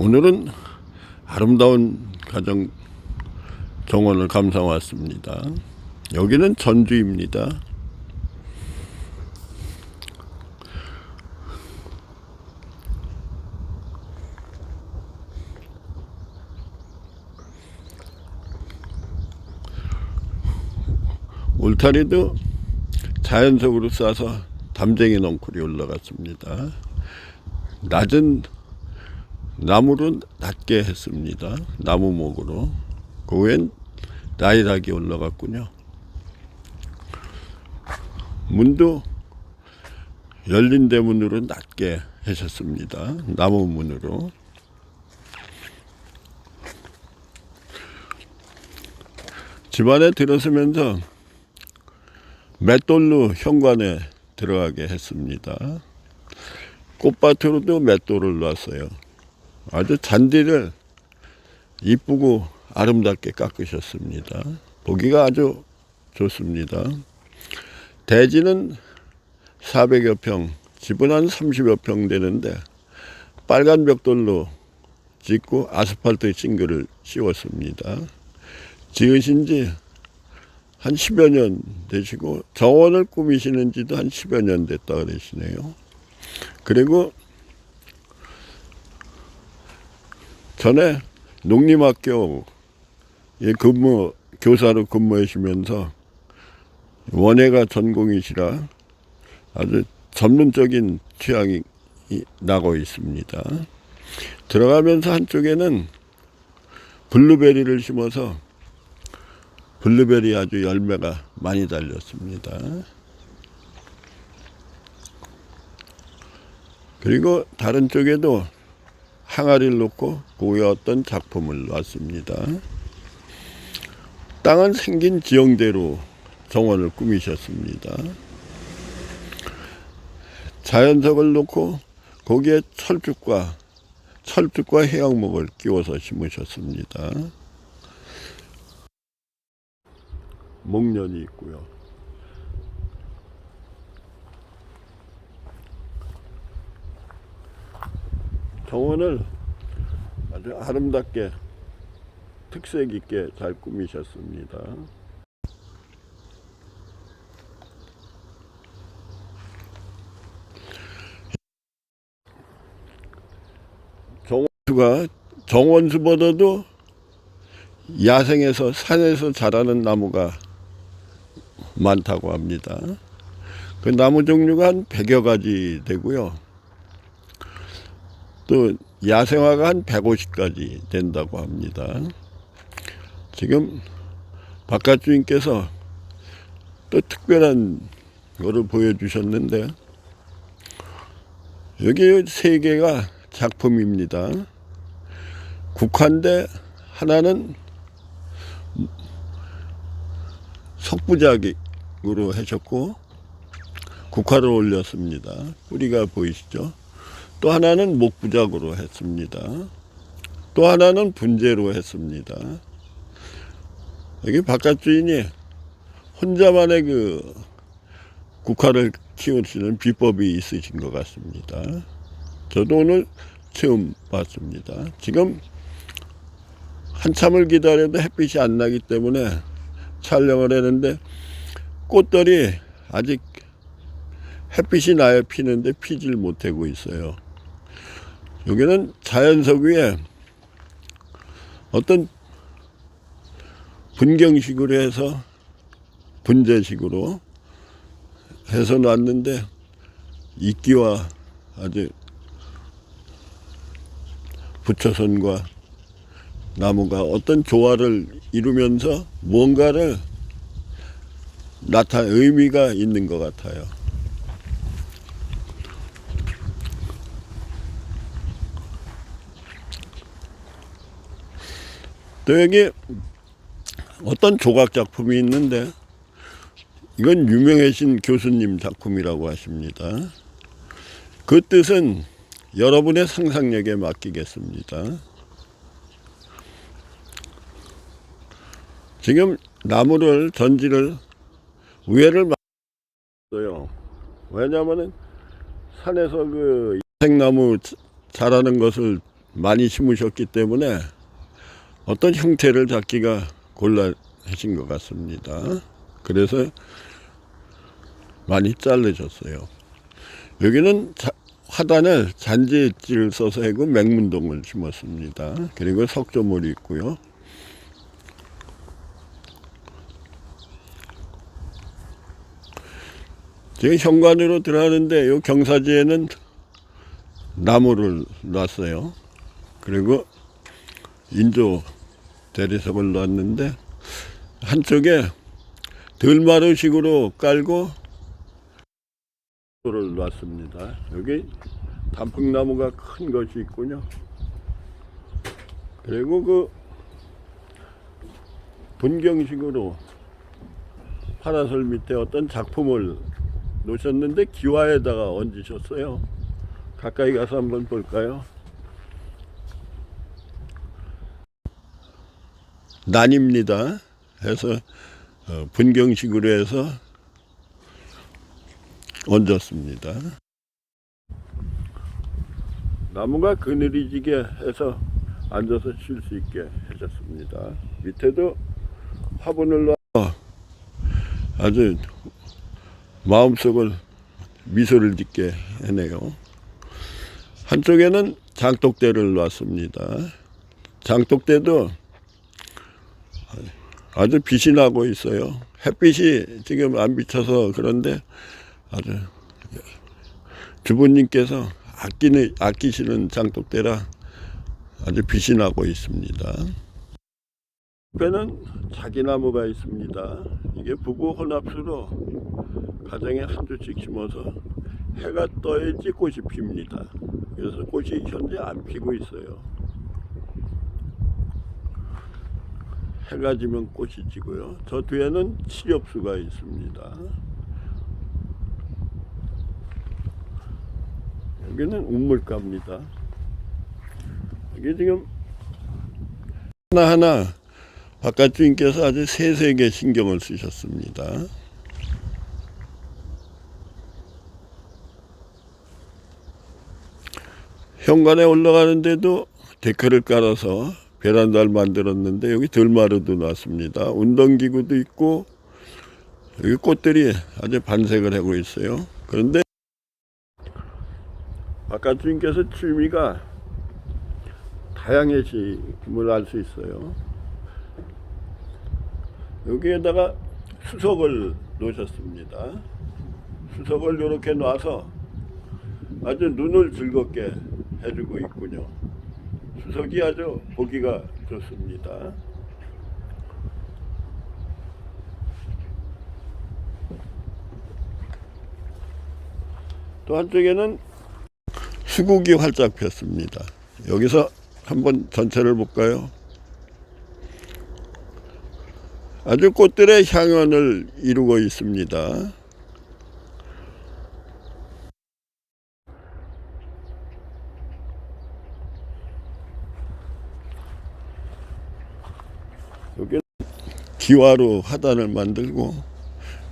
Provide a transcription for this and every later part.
오늘은 아름다운 가정 정원을 감상 왔습니다. 여기는 전주입니다. 울타리도 자연석으로 싸서 담쟁이 넝쿨이 올라갔습니다. 낮은 나무로 낮게 했습니다. 나무목으로. 그 후엔 나이락이 올라갔군요. 문도 열린 대문으로 낮게 하셨습니다. 나무 문으로. 집안에 들어서면서 맷돌로 현관에 들어가게 했습니다. 꽃밭으로도 맷돌을 놨어요. 아주 잔디를 이쁘고 아름답게 깎으셨습니다. 보기가 아주 좋습니다. 대지는 400여 평, 집은 한 30여 평 되는데 빨간 벽돌로 짓고 아스팔트 싱글을 씌웠습니다. 지으신 지 한 10여 년 되시고 정원을 꾸미시는 지도 한 10여 년 됐다 그러시네요. 그리고 전에 농림학교에 근무 교사로 근무하시면서 원예가 전공이시라 아주 전문적인 취향이 이- 나고 있습니다. 들어가면서 한쪽에는 블루베리를 심어서 블루베리 아주 열매가 많이 달렸습니다. 그리고 다른 쪽에도 항아리를 놓고 어떤 작품을 놨습니다. 땅은 생긴 지형대로 정원을 꾸미셨습니다. 자연석을 놓고 거기에 철쭉과 철쭉과 해양목을 끼워서 심으셨습니다. 목련이 있고요. 정원을 아주 아름답게 특색 있게 잘 꾸미셨습니다. 정원수가 정원수보다도 야생에서 산에서 자라는 나무가 많다고 합니다. 그 나무 종류가 한 100여 가지 되고요. 또 야생화가 한 150가지 된다고 합니다. 지금 바깥 주인께서 또 특별한 거를 보여주셨는데 여기 세 개가 작품입니다. 국화인데 하나는 석부작으로 하셨고 국화를 올렸습니다. 뿌리가 보이시죠? 또 하나는 목부작으로 했습니다. 또 하나는 분재로 했습니다. 여기 바깥 주인이 혼자만의 그 국화를 키우시는 비법이 있으신 것 같습니다. 저도 오늘 처음 봤습니다. 지금 한참을 기다려도 햇빛이 안 나기 때문에 촬영을 했는데 꽃들이 아직 햇빛이 나야 피는데 피질 못하고 있어요. 여기는 자연석 위에 어떤 분경식으로 해서 분재식으로 해서 놨는데 이끼와 아주 부처선과 나무가 어떤 조화를 이루면서 뭔가를 나타 의미가 있는 것 같아요. 또 여기 어떤 조각 작품이 있는데 이건 유명하신 교수님 작품이라고 하십니다. 그 뜻은 여러분의 상상력에 맡기겠습니다. 지금 나무를 전지를 위에를 막어요. 왜냐하면은 산에서 그 생나무 자라는 것을 많이 심으셨기 때문에 어떤 형태를 잡기가 곤란하신 것 같습니다. 그래서 많이 자르셨어요. 여기는 자- 화단을 잔디엣지를 써서 하고 맹문동을 심었습니다. 그리고 석조물이 있고요. 지금 현관으로 들어가는데 요 경사지에는 나무를 놨어요. 그리고 인조 대리석을 놨는데 한쪽에 들마루식으로 깔고 를 놨습니다. 여기 단풍나무가 큰 것이 있군요. 그리고 그 분경식으로 파라솔 밑에 어떤 작품을 놓으셨는데 기와에다가 얹으셨어요. 가까이 가서 한번 볼까요? 난입니다. 해서 어, 분경식으로 해서 얹었습니다. 나무가 그늘이 지게 해서 앉아서 쉴 수 있게 해줬습니다. 밑에도 화분을 놔 아주 마음속을 미소를 짓게 해내요. 한쪽에는 장독대를 놨습니다. 장독대도 아주 빛이 나고 있어요. 햇빛이 지금 안 비쳐서 그런데 아주 주부님께서 아끼는 아끼시는 장독대라 아주 빛이 나고 있습니다. 옆에는 자기나무가 있습니다. 이게 부부 혼합수로 가정에 한 주씩 심어서 해가 떠야지 꽃이 핍니다. 그래서 꽃이 현재 안 피고 있어요. 해가 지면 꽃이 지고요. 저 뒤에는 칠엽수가 있습니다. 여기는 우물가입니다. 이게 지금 하나하나 바깥 주인께서 아주 세세하게 신경을 쓰셨습니다. 현관에 올라가는데도 데크를 깔아서 베란다를 만들었는데 여기 들마루도 놨습니다. 운동기구도 있고 여기 꽃들이 아주 반색을 하고 있어요. 그런데 바깥 주인께서 취미가 다양해짐을 알 수 있어요. 여기에다가 수석을 놓으셨습니다. 수석을 이렇게 놔서 아주 눈을 즐겁게 해주고 있군요. 수석이 아주 보기가 좋습니다. 또 한쪽에는 수국이 활짝 폈습니다. 여기서 한번 전체를 볼까요? 아주 꽃들의 향연을 이루고 있습니다. 기와로 화단을 만들고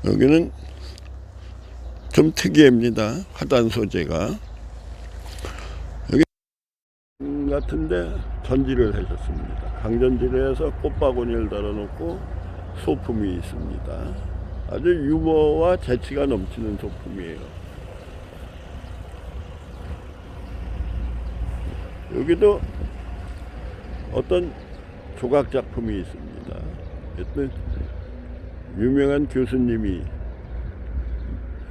여기는 좀 특이합니다. 화단 소재가 여기 같은데 전지를 해줬습니다. 강전지를 해서 꽃바구니를 달아놓고 소품이 있습니다. 아주 유머와 재치가 넘치는 소품이에요. 여기도 어떤 조각 작품이 있습니다. 어떤 유명한 교수님이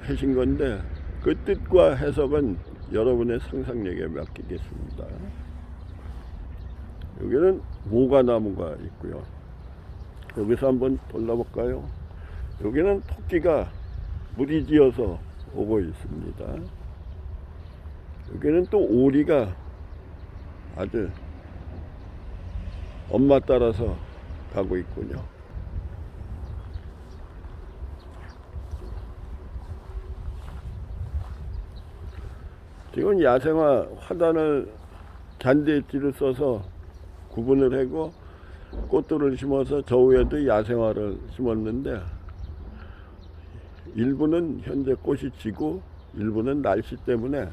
하신 건데 그 뜻과 해석은 여러분의 상상력에 맡기겠습니다. 여기는 모가나무가 있고요. 여기서 한번 돌아볼까요? 여기는 토끼가 무리지어서 오고 있습니다. 여기는 또 오리가 아주 엄마 따라서 가고 있군요. 지금 야생화 화단을 잔디엣지를 써서 구분을 하고 꽃들을 심어서 저 위에도 야생화를 심었는데 일부는 현재 꽃이 지고 일부는 날씨 때문에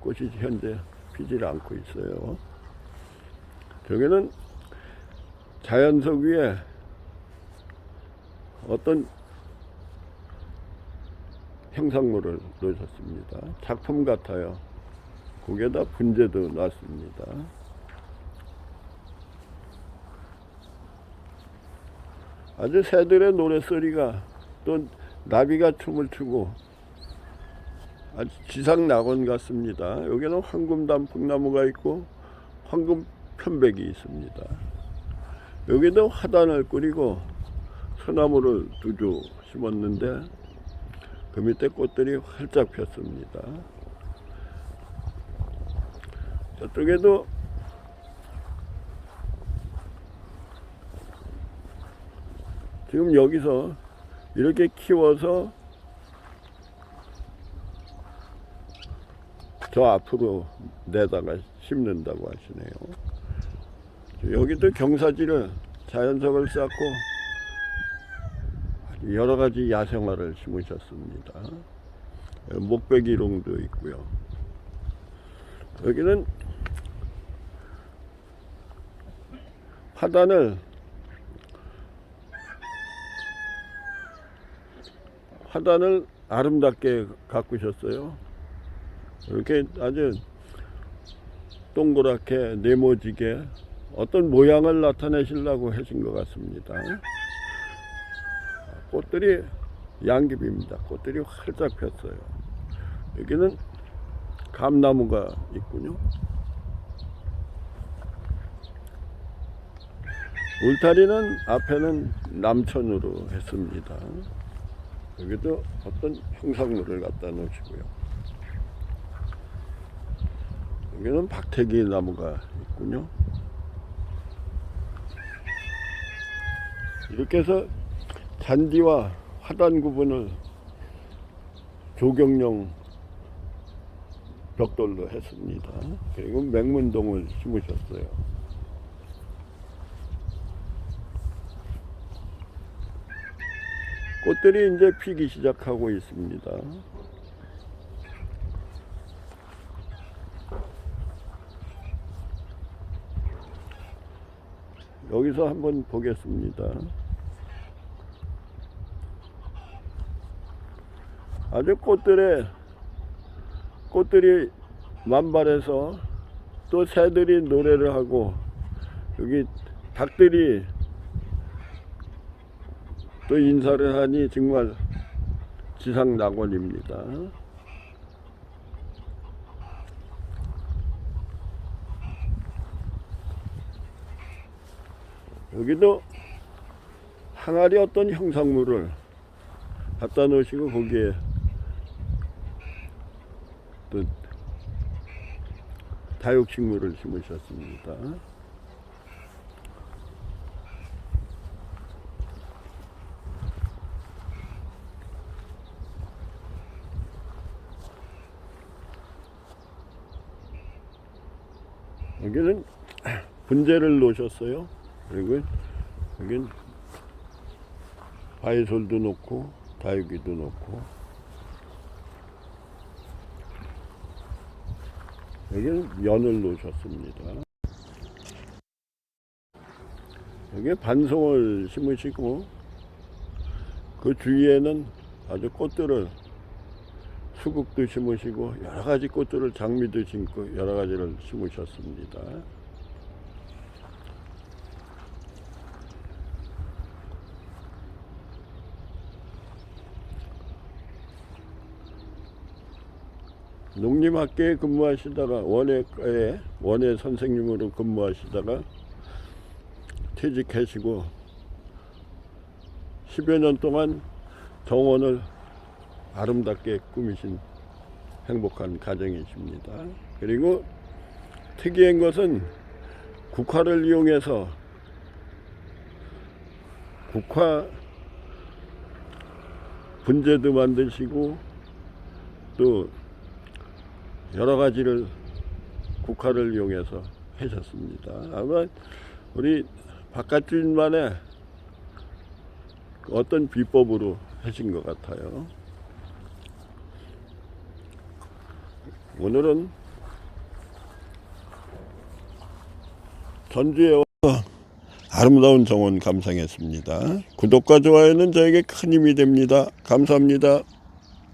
꽃이 현재 피질 않고 있어요. 저기는 자연석 위에 어떤 형상물을 넣으셨습니다. 작품 같아요. 거기에다 분재도 놨습니다. 아주 새들의 노랫소리가 또 나비가 춤을 추고 아주 지상 낙원 같습니다. 여기는 황금 단풍나무가 있고 황금 편백이 있습니다. 여기도 화단을 꾸리고 소나무를 두 주 심었는데 그 밑에 꽃들이 활짝 폈습니다. 저쪽에도 지금 여기서 이렇게 키워서 저 앞으로 내다가 심는다고 하시네요. 여기도 경사지를 자연석을 쌓고 여러 가지 야생화를 심으셨습니다. 목베기롱도 있고요. 여기는 화단을 화단을 아름답게 가꾸셨어요. 이렇게 아주 동그랗게 네모지게 어떤 모양을 나타내시려고 하신 것 같습니다. 꽃들이 양귀비입니다. 꽃들이 활짝 폈어요. 여기는 감나무가 있군요. 울타리는 앞에는 남천으로 했습니다. 여기도 어떤 형상물을 갖다 놓으시고요. 여기는 박태기 나무가 있군요. 이렇게 해서 잔디와 화단 구분을 조경용 벽돌로 했습니다. 그리고 맹문동을 심으셨어요. 꽃들이 이제 피기 시작하고 있습니다. 여기서 한번 보겠습니다. 아주 꽃들의 꽃들이 만발해서 또 새들이 노래를 하고 여기 닭들이 또 인사를 하니 정말 지상 낙원입니다. 여기도 항아리 어떤 형상물을 갖다 놓으시고 거기에 또 다육식물을 심으셨습니다. 여기는 분재를 놓으셨어요. 그리고 여긴 바이솔도 놓고 다육이도 놓고 여기는 연을 놓으셨습니다. 여기 반송을 심으시고 그 주위에는 아주 꽃들을 수국도 심으시고 여러 가지 꽃들을 장미도 심고 여러 가지를 심으셨습니다. 농림학교에 근무하시다가 원예과에 원예 선생님으로 근무하시다가 퇴직하시고 10여 년 동안 정원을 아름답게 꾸미신 행복한 가정이십니다. 그리고 특이한 것은 국화를 이용해서 국화 분재도 만드시고 또 여러 가지를 국화를 이용해서 하셨습니다. 아마 우리 바깥주인만의 어떤 비법으로 하신 것 같아요. 오늘은 전주에 와서 아름다운 정원 감상했습니다. 구독과 좋아요는 저에게 큰 힘이 됩니다. 감사합니다.